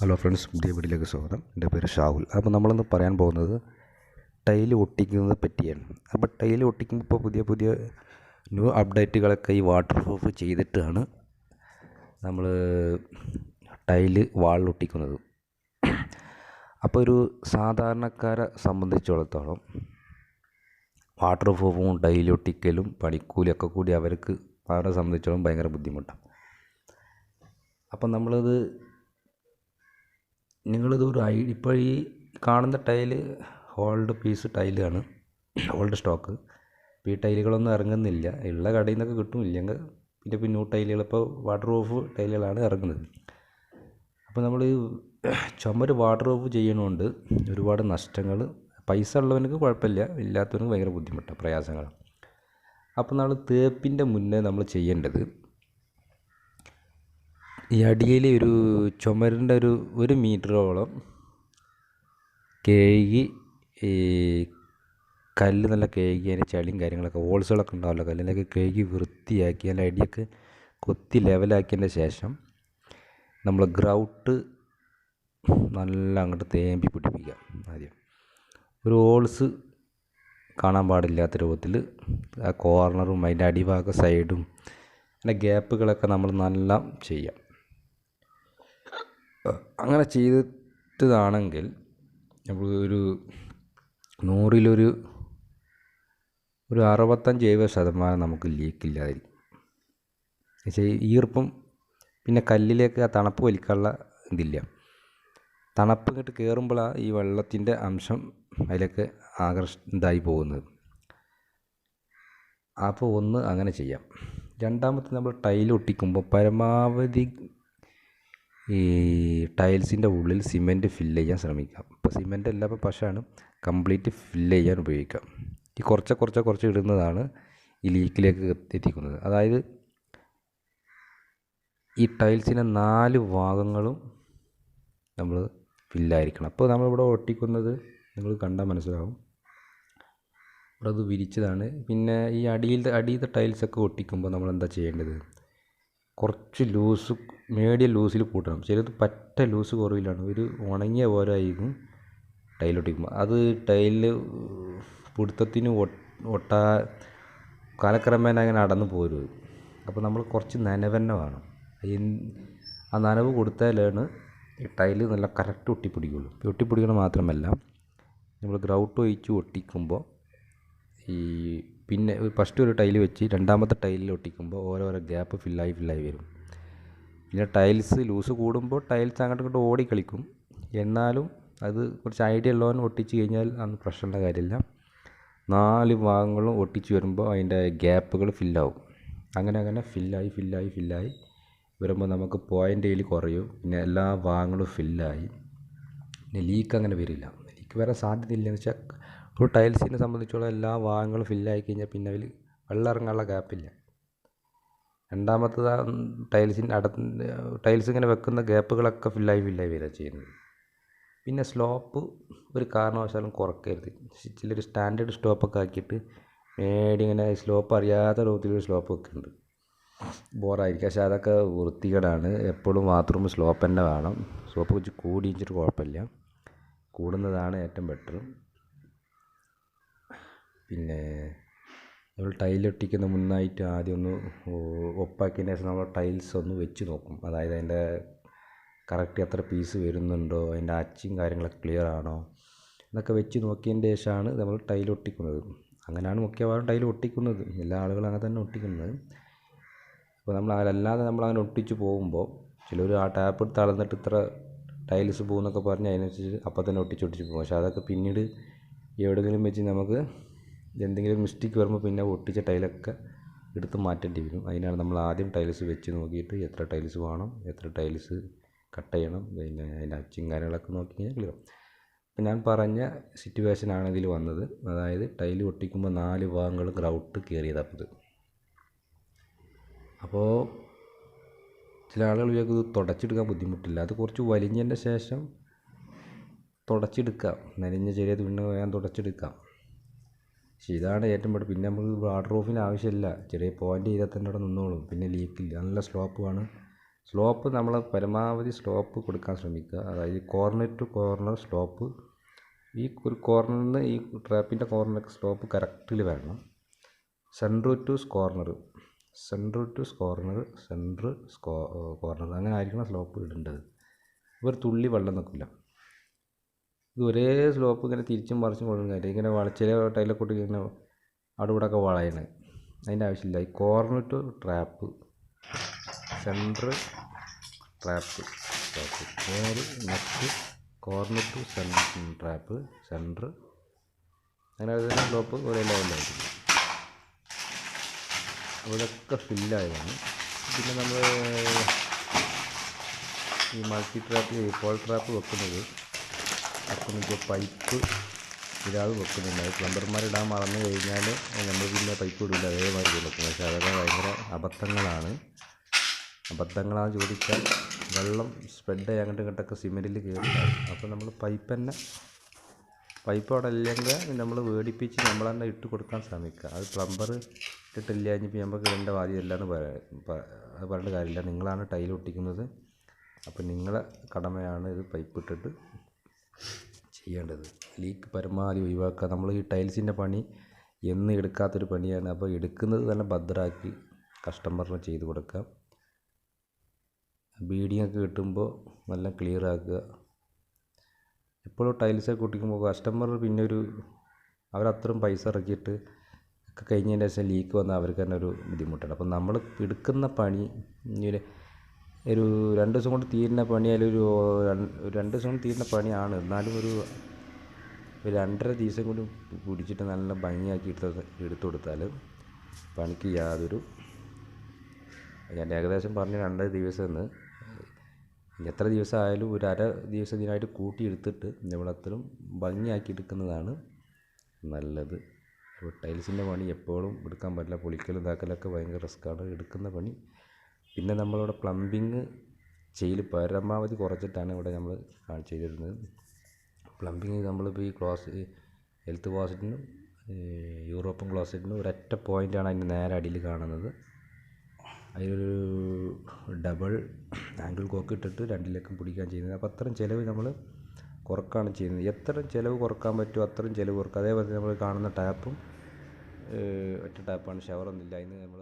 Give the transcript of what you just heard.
Hello friends പുതിയ വീട്ടിലേക്ക് സ്വാഗതം. എന്റെ പേര് ഷാഹുൽ. അപ്പോൾ നമ്മളിന്ന് പറയാൻ പോകുന്നത് ടൈൽ ഒട്ടിക്കുന്നത് പറ്റിയാണ്. അപ്പോൾ ടൈൽ ഒട്ടിക്കുമ്പോൾ ഇപ്പോൾ പുതിയ പുതിയ ന്യൂ അപ്ഡേറ്റുകളൊക്കെ ഈ വാട്ടർ പ്രൂഫ് ചെയ്തിട്ടാണ് നമ്മൾ ടൈൽ വാളിൽ ഒട്ടിക്കുന്നത്. അപ്പോൾ ഒരു സാധാരണക്കാരെ സംബന്ധിച്ചിടത്തോളം വാട്ടർ പ്രൂഫും ടൈൽ ഒട്ടിക്കലും പണിക്കൂലിയൊക്കെ കൂടി അവർക്ക് അവരെ സംബന്ധിച്ചിടത്തോളം ഭയങ്കര ബുദ്ധിമുട്ടാണ്. അപ്പം നമ്മളത് നിങ്ങളിത് ഒരു ഐ ഇപ്പോൾ ഈ കാണുന്ന ടൈൽ ഓൾഡ് പീസ് ടൈലാണ് ഓൾഡ് സ്റ്റോക്ക്. ഇപ്പോൾ ഈ ടൈലുകളൊന്നും ഇറങ്ങുന്നില്ല. ഉള്ള കടയിൽ നിന്നൊക്കെ കിട്ടും ഇല്ലെങ്കിൽ പിന്നെ പിന്നെ ടൈലുകൾ ഇപ്പോൾ വാട്ടർ പ്രൂഫ് ടൈലുകളാണ് ഇറങ്ങുന്നത്. അപ്പോൾ നമ്മൾ ചുമര് വാട്ടർ പ്രൂഫ് ചെയ്യണോണ്ട് ഒരുപാട് നഷ്ടങ്ങൾ പൈസ ഉള്ളവനക്ക് കുഴപ്പമില്ല ഇല്ലാത്തവനക്ക് ഭയങ്കര ബുദ്ധിമുട്ടാണ് പ്രയാസങ്ങളാണ് അപ്പോൾ നമ്മൾ തേപ്പിന്റെ മുന്നേ നമ്മൾ ചെയ്യേണ്ടത് ഈ അടിയിൽ ഒരു ചുമരിന്റെ ഒരു ഒരു മീറ്ററോളം കേഴി ഈ കല്ല് നല്ല കേഴി അതിന്റെ ചളിയും കാര്യങ്ങളൊക്കെ ഹോൾസുകളൊക്കെ ഉണ്ടാവില്ല കല്ലിലൊക്കെ കേഴി വൃത്തിയാക്കി അതിന്റെ അടിയൊക്കെ കൊത്തി ലെവലാക്കിയതിന്റെ ശേഷം നമ്മൾ ഗ്രൗട്ട് നല്ല അങ്ങോട്ട് തേമ്പി പിടിപ്പിക്കുക ആദ്യം. ഒരു ഹോൾസ് കാണാൻ പാടില്ലാത്ത രൂപത്തിൽ ആ കോർണറും അതിന്റെ അടിഭാഗ സൈഡും അതിന്റെ ഗ്യാപ്പുകളൊക്കെ നമ്മൾ നല്ല ചെയ്യാം. അങ്ങനെ ചെയ്തിട്ടതാണെങ്കിൽ നമ്മൾ ഒരു നൂറിലൊരു ഒരു അറുപത്തഞ്ച് എഴുപത് ശതമാനം നമുക്ക് ലീക്കില്ലാതിരിക്കും എന്നുവെച്ചാൽ ഈർപ്പം പിന്നെ കല്ലിലേക്ക് ആ തണുപ്പ് വലിക്കാനുള്ള ഇതില്ല. തണുപ്പ് ഇങ്ങോട്ട് കയറുമ്പോഴാണ് ഈ വെള്ളത്തിന്റെ അംശം അതിലേക്ക് ആകർഷ ഇതായി പോകുന്നത്. അപ്പോൾ ഒന്ന് അങ്ങനെ ചെയ്യാം. രണ്ടാമത്തെ നമ്മൾ ടൈൽ ഒട്ടിക്കുമ്പോൾ പരമാവധി ഈ ടൈൽസിന്റെ ഉള്ളിൽ സിമെന്റ് ഫില്ല് ചെയ്യാൻ ശ്രമിക്കാം. ഇപ്പോൾ സിമെന്റ് അല്ല ഇപ്പോൾ പശയാണ് കംപ്ലീറ്റ് ഫില്ല് ചെയ്യാൻ ഉപയോഗിക്കാം. ഈ കുറച്ച് കുറച്ച് കുറച്ച് ഇടുന്നതാണ് ഈ ലീക്കിലേക്ക് എത്തിക്കുന്നത് അതായത് ഈ ടൈൽസിന്റെ നാല് ഭാഗങ്ങളും നമ്മൾ ഫില്ലായിരിക്കണം. അപ്പോൾ നമ്മളിവിടെ ഒട്ടിക്കുന്നത് നിങ്ങൾ കണ്ടാൽ മനസ്സിലാവും. ഇവിടെ അത് വിരിച്ചതാണ്. പിന്നെ ഈ അടിയിലത്തെ അടിയിലത്തെ ടൈൽസൊക്കെ ഒട്ടിക്കുമ്പോൾ നമ്മൾ എന്താ ചെയ്യേണ്ടത്? കുറച്ച് ലൂസ് മീഡിയം ലൂസിൽ കൂട്ടണം. ചിലത് പറ്റ ലൂസ് കുറവിലാണ്. ഒരു ഉണങ്ങിയ പോലെ ആയിരിക്കും ടൈലൊട്ടിക്കുമ്പോൾ അത് ടൈലിൽ പിടുത്തത്തിന് ഒട്ടാ കാലക്രമേണ അങ്ങനെ അടന്നു പോരും അപ്പോൾ നമ്മൾ കുറച്ച് നനവന്നെ വേണം. ആ നനവ് കൊടുത്താലാണ് ഈ ടൈൽ നല്ല കറക്റ്റ് ഒട്ടിപ്പിടിക്കുള്ളൂ. ഒട്ടിപ്പിടിക്കണം മാത്രമല്ല നമ്മൾ ഗ്രൗട്ട് ഒഴിച്ച് ഒട്ടിക്കുമ്പോൾ ഈ പിന്നെ ഫസ്റ്റ് ഒരു ടൈൽ വെച്ച് രണ്ടാമത്തെ ടൈലിൽ ഒട്ടിക്കുമ്പോൾ ഓരോരോ ഗ്യാപ്പ് ഫില്ലായി ഫില്ലായി വരും. പിന്നെ ടൈൽസ് ലൂസ് കൂടുമ്പോൾ ടൈൽസ് അങ്ങോട്ട് ഇങ്ങോട്ട് ഓടി കളിക്കും. എന്നാലും അത് കുറച്ച് ഐഡിയ ഉള്ളവൻ ഒട്ടിച്ച് കഴിഞ്ഞാൽ അന്ന് പ്രശ്നമുള്ള കാര്യമില്ല. നാല് ഭാഗങ്ങളും ഒട്ടിച്ച് വരുമ്പോൾ അതിന്റെ ഗ്യാപ്പുകൾ ഫില്ലാവും അങ്ങനെ അങ്ങനെ ഫില്ലായി ഫില്ലായി ഫില്ലായി വരുമ്പോൾ നമുക്ക് പോയിന്റ് എയിൽ കുറയും. പിന്നെ എല്ലാ ഭാഗങ്ങളും ഫില്ലായി പിന്നെ ലീക്ക് അങ്ങനെ വരില്ല. ലീക്ക് വരാൻ സാധ്യതയില്ല എന്ന് വെച്ചാൽ ഒരു ടൈൽസിനെ സംബന്ധിച്ചുള്ള എല്ലാ ഭാഗങ്ങളും ഫില്ലായി കഴിഞ്ഞാൽ പിന്നെ അതിൽ വെള്ളം ഇറങ്ങാനുള്ള ഗ്യാപ്പില്ല രണ്ടാമത്തത് ടൈൽസിന്റെ അട ടൈൽസ് ഇങ്ങനെ വെക്കുന്ന ഗ്യാപ്പുകളൊക്കെ ഫില്ലായി ഫില്ലായി വരിക ചെയ്യുന്നത്. പിന്നെ സ്ലോപ്പ് ഒരു കാരണവശാലും കുറക്കരുത്. ചിലർ സ്റ്റാൻഡേർഡ് സ്റ്റോപ്പൊക്കെ ആക്കിയിട്ട് മേടി ഇങ്ങനെ സ്ലോപ്പ് അറിയാത്ത രൂപത്തിലൊരു സ്ലോപ്പ് വെക്കുന്നുണ്ട്. ബോറായിരിക്കും. പക്ഷേ അതൊക്കെ വൃത്തികേടാണ്. എപ്പോഴും ബാത്റൂം സ്ലോപ്പ് തന്നെ വേണം. സ്ലോപ്പ് വെച്ച് കൂടി വെച്ചിട്ട് കുഴപ്പമില്ല. കൂടുന്നതാണ് ഏറ്റവും ബെറ്റർ പിന്നെ നമ്മൾ ടൈലൊട്ടിക്കുന്ന മുന്നായിട്ട് ആദ്യം ഒന്ന് ഒപ്പാക്കിയതിന് ശേഷം നമ്മൾ ടൈൽസ് ഒന്ന് വെച്ച് നോക്കും. അതായത് അതിന്റെ കറക്റ്റ് എത്ര പീസ് വരുന്നുണ്ടോ അതിന്റെ അച്ചും കാര്യങ്ങളൊക്കെ ക്ലിയർ ആണോ എന്നൊക്കെ വെച്ച് നോക്കിയതിന്റെ ശേഷമാണ് നമ്മൾ ടൈലൊട്ടിക്കുന്നത് അങ്ങനെയാണ് മിക്കവാറും ടൈൽ ഒട്ടിക്കുന്നത്. എല്ലാ ആളുകളും അങ്ങനെ തന്നെ ഒട്ടിക്കുന്നത്. അപ്പോൾ നമ്മൾ അല്ലാതെ നമ്മൾ അങ്ങനെ ഒട്ടിച്ച് പോകുമ്പോൾ ചിലർ ആ ടാപ്പ് എടുത്ത് അളന്നിട്ട് ഇത്ര ടൈൽസ് പോകുന്നൊക്കെ പറഞ്ഞ് അതിനനുസരിച്ച് അപ്പം തന്നെ ഒട്ടിച്ച് ഒട്ടിച്ച് പോകും. പക്ഷേ അതൊക്കെ പിന്നീട് എവിടെയെങ്കിലും വെച്ച് നമുക്ക് എന്തെങ്കിലും മിസ്റ്റേക്ക് വരുമ്പോൾ പിന്നെ ഒട്ടിച്ച ടൈലൊക്കെ എടുത്ത് മാറ്റേണ്ടി വരും. അതിനാണ് നമ്മൾ ആദ്യം ടൈൽസ് വെച്ച് നോക്കിയിട്ട് എത്ര ടൈൽസ് വേണം എത്ര ടൈൽസ് കട്ട് ചെയ്യണം പിന്നെ അതിന്റെ അച്ചും കാര്യങ്ങളൊക്കെ നോക്കി കഴിഞ്ഞാൽ ക്ലിയർ അപ്പം ഞാൻ പറഞ്ഞ സിറ്റുവേഷനാണ് ഇതിൽ വന്നത്. അതായത് ടൈൽ ഒട്ടിക്കുമ്പോൾ നാല് ഭാഗങ്ങൾ ഗ്രൗട്ട് കയറിയതപ്പോൾ അപ്പോൾ ചില ആളുകൾ വിചാരിക്കും ഇത് തുടച്ചെടുക്കാൻ ബുദ്ധിമുട്ടില്ല. അത് കുറച്ച് വലിഞ്ഞതിന്റെ ശേഷം തുടച്ചെടുക്കാം. നനഞ്ഞ ചെറിയ തുണി വേഗം തുടച്ചെടുക്കാം. പക്ഷേ ഇതാണ് ഏറ്റവും പെട്ടെന്ന് പിന്നെ നമുക്ക് വാട്ടർ പ്രൂഫിന് ആവശ്യമില്ല. ചെറിയ പോയിന്റ് ചെയ്താൽ തന്നെ അവിടെ നിന്നോളും. പിന്നെ ലീക്കില്ല നല്ല സ്ലോപ്പുമാണ് സ്ലോപ്പ് നമ്മൾ പരമാവധി സ്ലോപ്പ് കൊടുക്കാൻ ശ്രമിക്കുക. അതായത് കോർണർ ടു കോർണർ സ്ലോപ്പ് ഈ ഒരു കോർണറിൽ നിന്ന് ഈ ട്രാപ്പിന്റെ കോർണർക്ക് സ്ലോപ്പ് കറക്റ്റിൽ വരണം. Central to corner central to corner സ്കോ corner അങ്ങനെ ആയിരിക്കണം സ്ലോപ്പ് ഇടേണ്ടത്. ഒരു തുള്ളി വെള്ളം നിൽക്കില്ല. ഇത് ഒരേ സ്ലോപ്പ് ഇങ്ങനെ തിരിച്ചും മറിച്ചും കൊടുക്കുന്ന കാര്യം. ഇങ്ങനെ വളച്ചിലെ ടൈലൊക്കെ ടൈലൊക്കെ ഇങ്ങനെ അവിടെ ഇവിടെ ഒക്കെ വളയണേ. അതിന്റെ ആവശ്യമില്ല. ഈ corner to trap centre trap trap നേര് next corner to centre trap centre അങ്ങനെ അതിന്റെ സ്ലോപ്പ് ഒരേ ലെവലിലായിരിക്കും അവിടെയൊക്കെ ഫില്ലായതാണ് പിന്നെ നമ്മൾ ഈ മൾട്ടി ട്രാപ്പ് ഈ പോൾ ട്രാപ്പ് വെക്കുന്നത് വെക്കുന്നത് പൈപ്പ് ഇടാതെ വെക്കുന്നുണ്ട് അത് പ്ലംബർമാർ ഇടാൻ മറന്നു കഴിഞ്ഞാൽ നമ്മൾ പിന്നെ പൈപ്പ് ഇടില്ല. അതേമാതിരി വെക്കും പക്ഷേ അതൊക്കെ ഭയങ്കര അബദ്ധങ്ങളാണ്. അബദ്ധങ്ങളാണ് ചോദിച്ചാൽ വെള്ളം സ്പ്രെഡ് ആയി അങ്ങോട്ടും ഇങ്ങോട്ടൊക്കെ സിമെന്റിൽ കയറി അപ്പോൾ നമ്മൾ പൈപ്പ് തന്നെ പൈപ്പ് അവിടെ ഇല്ലെങ്കിൽ നമ്മൾ വേടിപ്പിച്ച് നമ്മൾ തന്നെ ഇട്ട് കൊടുക്കാൻ ശ്രമിക്കുക. അത് പ്ലംബർ ഇട്ടിട്ടില്ല ഇനിയിപ്പോൾ നമുക്ക് ഇടേണ്ട ബാധ്യതയില്ല എന്ന് അത് പറഞ്ഞിട്ട് കാര്യമില്ല. നിങ്ങളാണ് ടൈൽ ഒട്ടിക്കുന്നത്. അപ്പോൾ നിങ്ങളെ കടമയാണ് ഇത് പൈപ്പ് ഇട്ടിട്ട് ചെയ്യേണ്ടത്. ലീക്ക് പരമാവധി ഒഴിവാക്കുക. നമ്മൾ ഈ ടൈൽസിന്റെ പണി എന്നും എടുക്കാത്തൊരു പണിയാണ്. അപ്പോൾ എടുക്കുന്നത് തന്നെ ഭദ്രമാക്കി കസ്റ്റമറിന് ചെയ്ത് കൊടുക്കാം ബീഡിങ് ഒക്കെ കിട്ടുമ്പോൾ നല്ല ക്ലിയർ ആക്കുക. എപ്പോഴും ടൈൽസൊക്കെ ഒട്ടിക്കുമ്പോൾ കസ്റ്റമർ പിന്നെ ഒരു അവരത്രയും പൈസ ഇറക്കിയിട്ട് ഒക്കെ കഴിഞ്ഞതിന്റെ ശേഷം ലീക്ക് വന്നാൽ അവർക്ക് തന്നെ ഒരു ബുദ്ധിമുട്ടാണ്. അപ്പം നമ്മൾ എടുക്കുന്ന പണി ഇങ്ങനെ ഒരു രണ്ട് ദിവസം കൊണ്ട് തീരുന്ന പണിയായാലും ഒരു രണ്ട് ദിവസം കൊണ്ട് തീരുന്ന പണിയാണ്. എന്നാലും ഒരു ഒരു രണ്ടര ദിവസം കൊണ്ട് പിടിച്ചിട്ട് നല്ല ഭംഗിയാക്കി എടുത്ത് എടുത്തു കൊടുത്താൽ പണിക്ക് യാതൊരു ഞാൻ ഏകദേശം പറഞ്ഞ രണ്ടര ദിവസം എന്ന് എത്ര ദിവസം ആയാലും ഒരു അര ദിവസം ഇതിനായിട്ട് കൂട്ടിയെടുത്തിട്ട് നമ്മളത്രയും ഭംഗിയാക്കി എടുക്കുന്നതാണ് നല്ലത്. ഇപ്പോൾ ടൈൽസിന്റെ പണി എപ്പോഴും എടുക്കാൻ പറ്റില്ല പൊളിക്കലും ഇതാക്കലൊക്കെ ഭയങ്കര റിസ്ക്കാണ്. എടുക്കുന്ന പണി പിന്നെ നമ്മളിവിടെ പ്ലംബിങ് ചെയ്യൽ പരമാവധി കുറച്ചിട്ടാണ് ഇവിടെ നമ്മൾ ചെയ്തിരുന്നത്. പ്ലംബിങ് നമ്മളിപ്പോൾ ഈ ക്ലോസ് ഹെൽത്ത് ക്ലോസറ്റിനും യൂറോപ്യൻ ക്ലോസറ്റിനും ഒരൊറ്റ പോയിന്റാണ് അതിന്റെ നേരെ അടിയിൽ കാണുന്നത്. അതിലൊരു ഡബിൾ ആംഗിൾ കോക്ക് ഇട്ടിട്ട് രണ്ടിലേക്കും പിടിക്കാൻ ചെയ്യുന്നത്. അപ്പോൾ അത്രയും ചിലവ് നമ്മൾ കുറക്കാണ് ചെയ്യുന്നത്. എത്ര ചിലവ് കുറയ്ക്കാൻ പറ്റുമോ അത്രയും ചിലവ് കുറക്കുക അതേപോലെ നമ്മൾ കാണുന്ന ടാപ്പും ഒറ്റ ടാപ്പാണ്. ഷവറൊന്നുമില്ല. അതിന് നമ്മൾ